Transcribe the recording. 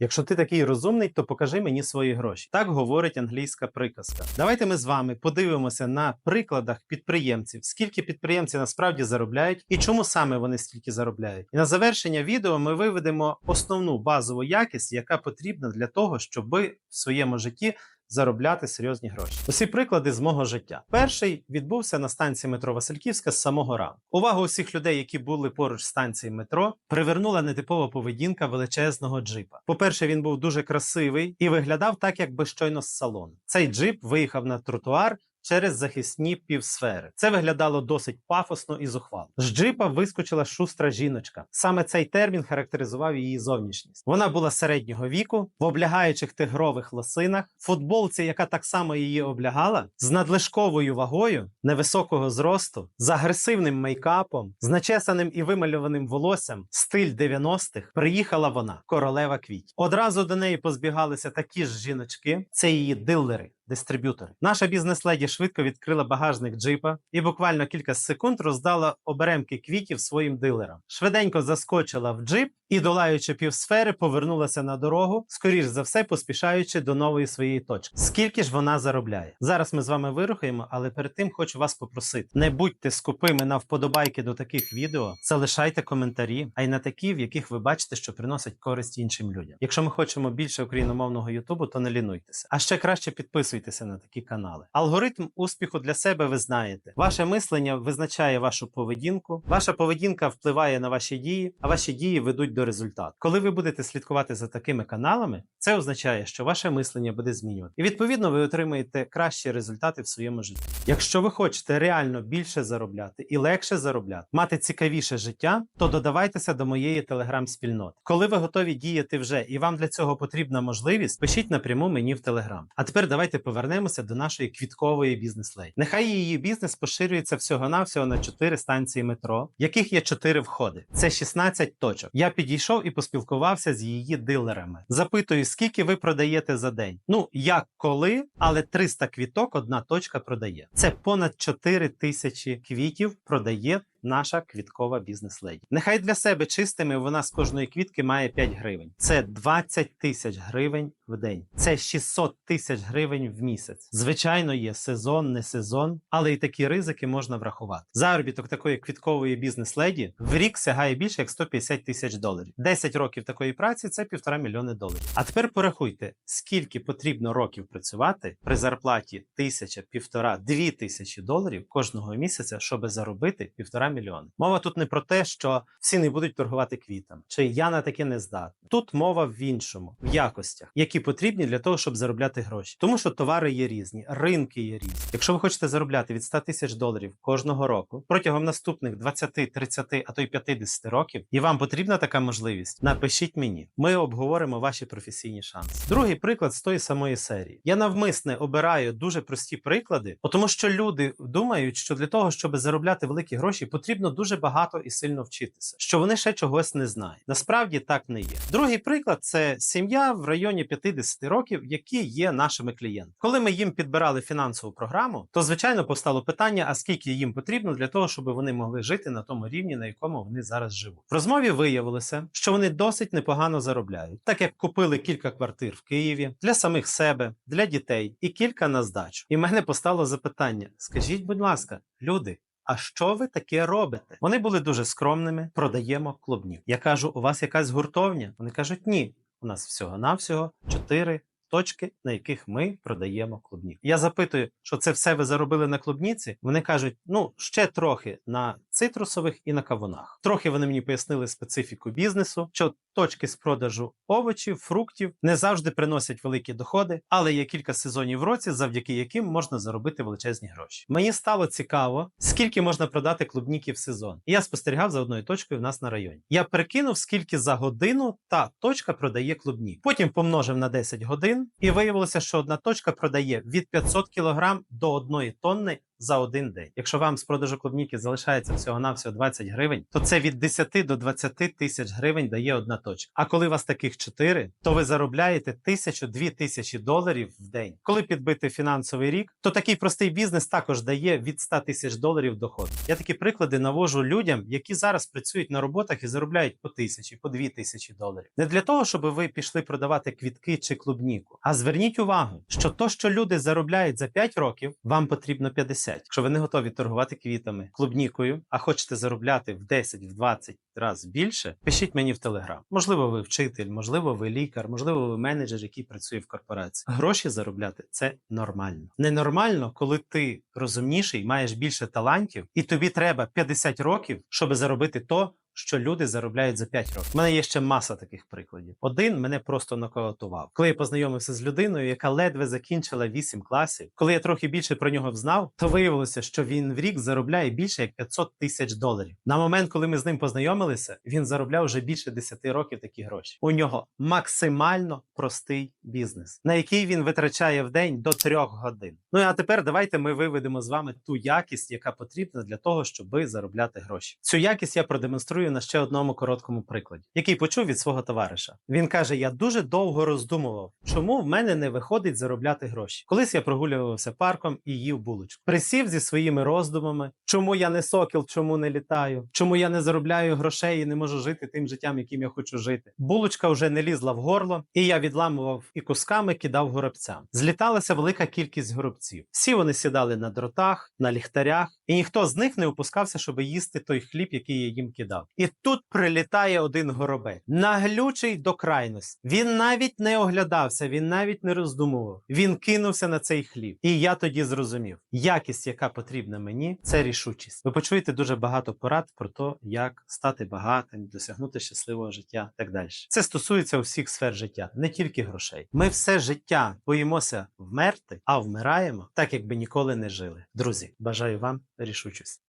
Якщо ти такий розумний, то покажи мені свої гроші. Так говорить англійська приказка. Давайте ми з вами подивимося на прикладах підприємців, скільки підприємці насправді заробляють і чому саме вони стільки заробляють. І на завершення відео ми виведемо основну базову якість, яка потрібна для того, щоб в своєму житті заробляти серйозні гроші. Усі приклади з мого життя. Перший відбувся на станції метро Васильківська з самого ранку. Увагу усіх людей, які були поруч станції метро, привернула нетипова поведінка величезного джипа. По-перше, він був дуже красивий і виглядав так, якби щойно з салону. Цей джип виїхав на тротуар. Через захисні півсфери це виглядало досить пафосно і зухвало. З джипа вискочила шустра жіночка. Саме цей термін характеризував її зовнішність. Вона була середнього віку, в облягаючих тигрових лосинах, футболці, яка так само її облягала, з надлишковою вагою, невисокого зросту, з агресивним мейкапом, з начесаним і вимальованим волоссям, стиль 90-х, приїхала вона, королева квітів. Одразу до неї позбігалися такі ж жіночки, це її дилери. Дистриб'ютори. Наша бізнес-леді швидко відкрила багажник джипа і буквально кілька секунд роздала оберемки квітів своїм дилерам. Швиденько заскочила в джип і, долаючи півсфери, повернулася на дорогу, скоріш за все, поспішаючи до нової своєї точки. Скільки ж вона заробляє? Зараз ми з вами вирухаємо, але перед тим хочу вас попросити: не будьте скупими на вподобайки до таких відео, залишайте коментарі, а й на такі, в яких ви бачите, що приносять користь іншим людям. Якщо ми хочемо більше україномовного Ютубу, то не лінуйтеся. А ще краще підписуйтеся на такі канали. Алгоритм успіху для себе ви знаєте. Ваше мислення визначає вашу поведінку, ваша поведінка впливає на ваші дії, а ваші дії ведуть до результату. Коли ви будете слідкувати за такими каналами, це означає, що ваше мислення буде змінювати. І відповідно ви отримаєте кращі результати в своєму житті. Якщо ви хочете реально більше заробляти і легше заробляти, мати цікавіше життя, то додавайтеся до моєї телеграм-спільноти. Коли ви готові діяти вже і вам для цього потрібна можливість, пишіть напряму мені в телеграм. А тепер давайте повернемося до нашої квіткової бізнес-леді. Нехай її бізнес поширюється всього-навсього на 4 станції метро, яких є 4 входи. Це 16 точок. Я підійшов і поспілкувався з її дилерами. Запитую, скільки ви продаєте за день? Ну як коли, але 300 квіток одна точка продає. Це понад 4 тисячі квітів продає. Наша квіткова бізнес-леді. Нехай для себе чистими вона з кожної квітки має 5 гривень. Це 20 тисяч гривень в день. Це 600 тисяч гривень в місяць. Звичайно, є сезон, не сезон, але і такі ризики можна врахувати. Заробіток такої квіткової бізнес-леді в рік сягає більше як 150 тисяч доларів. 10 років такої праці це півтора мільйони доларів. А тепер порахуйте, скільки потрібно років працювати при зарплаті тисяча, півтора, дві тисячі доларів кожного місяця, щоб заробити півтора мільйони. Мова тут не про те, що всі не будуть торгувати квітами, чи я на таке не здатний. Тут мова в іншому, в якостях, які потрібні для того, щоб заробляти гроші. Тому що товари є різні, ринки є різні. Якщо ви хочете заробляти від 100 тисяч доларів кожного року протягом наступних 20, 30, а то й 50 років, і вам потрібна така можливість, напишіть мені. Ми обговоримо ваші професійні шанси. Другий приклад з тої самої серії. Я навмисне обираю дуже прості приклади, тому що люди думають, що для того, щоб заробляти великі гроші, потрібно дуже багато і сильно вчитися, що вони ще чогось не знають. Насправді так не є. Другий приклад це сім'я в районі 50 років, які є нашими клієнтами. Коли ми їм підбирали фінансову програму, то звичайно постало питання: а скільки їм потрібно для того, щоб вони могли жити на тому рівні, на якому вони зараз живуть. В розмові виявилося, що вони досить непогано заробляють, так як купили кілька квартир в Києві для самих себе, для дітей і кілька на здачу. І в мене постало запитання: скажіть, будь ласка, люди. А що ви таке робите? Вони були дуже скромними. Продаємо клубнів. Я кажу, у вас якась гуртовня? Вони кажуть, ні. У нас всього-навсього чотири точки, на яких ми продаємо клубнів. Я запитую, що це все ви заробили на клубніці? Вони кажуть, ну ще трохи на цитрусових і на кавунах. Трохи вони мені пояснили специфіку бізнесу, що точки з продажу овочів, фруктів не завжди приносять великі доходи, але є кілька сезонів в році, завдяки яким можна заробити величезні гроші. Мені стало цікаво, скільки можна продати клубніків в сезон. Я спостерігав за одною точкою в нас на районі. Я прикинув, скільки за годину та точка продає клубнік. Потім помножив на 10 годин, і виявилося, що одна точка продає від 500 кг до 1 тонни за один день. Якщо вам з продажу клубніки залишається всього навсього 20 гривень, то це від 10 до 20 тисяч гривень дає одна точка. А коли у вас таких 4, то ви заробляєте тисячу-дві тисячі доларів в день. Коли підбити фінансовий рік, то такий простий бізнес також дає від 100 тисяч доларів доходу. Я такі приклади навожу людям, які зараз працюють на роботах і заробляють по тисячі, по дві тисячі доларів. Не для того, щоб ви пішли продавати квітки чи клубніку. А зверніть увагу, що то, що люди заробляють за 5 років, вам потрібно 50. Якщо ви не готові торгувати квітами, клубнікою, а хочете заробляти в 10, в 20 разів більше, пишіть мені в телеграм. Можливо, ви вчитель, можливо, ви лікар, можливо, ви менеджер, який працює в корпорації. Гроші заробляти це нормально. Ненормально, коли ти розумніший, маєш більше талантів, і тобі треба 50 років, щоб заробити то, що люди заробляють за 5 років. У мене є ще маса таких прикладів. Один мене просто нокаутував. Коли я познайомився з людиною, яка ледве закінчила 8 класів, коли я трохи більше про нього взнав, то виявилося, що він в рік заробляє більше як 500 тисяч доларів. На момент, коли ми з ним познайомилися, він заробляв вже більше 10 років такі гроші. У нього максимально простий бізнес, на який він витрачає в день до 3 годин. Ну а тепер давайте ми виведемо з вами ту якість, яка потрібна для того, щоб заробляти гроші. Цю якість я продемонструю на ще одному короткому прикладі, який почув від свого товариша. Він каже: Я дуже довго роздумував, чому в мене не виходить заробляти гроші. Колись я прогулювався парком і їв булочку. Присів зі своїми роздумами, чому я не сокіл, чому не літаю, чому я не заробляю грошей і не можу жити тим життям, яким я хочу жити. Булочка вже не лізла в горло, і я відламував і кусками кидав горобцям. Зліталася велика кількість горобців. Всі вони сідали на дротах, на ліхтарях, і ніхто з них не опускався, щоб їсти той хліб, який я їм кидав. І тут прилітає один горобець, наглючий до крайності. Він навіть не оглядався, він навіть не роздумував. Він кинувся на цей хліб. І я тоді зрозумів, якість, яка потрібна мені, це рішучість. Ви почуєте дуже багато порад про те, як стати багатим, досягнути щасливого життя і так далі. Це стосується усіх сфер життя, не тільки грошей. Ми все життя боїмося вмерти, а вмираємо так, якби ніколи не жили. Друзі, бажаю вам рішучості.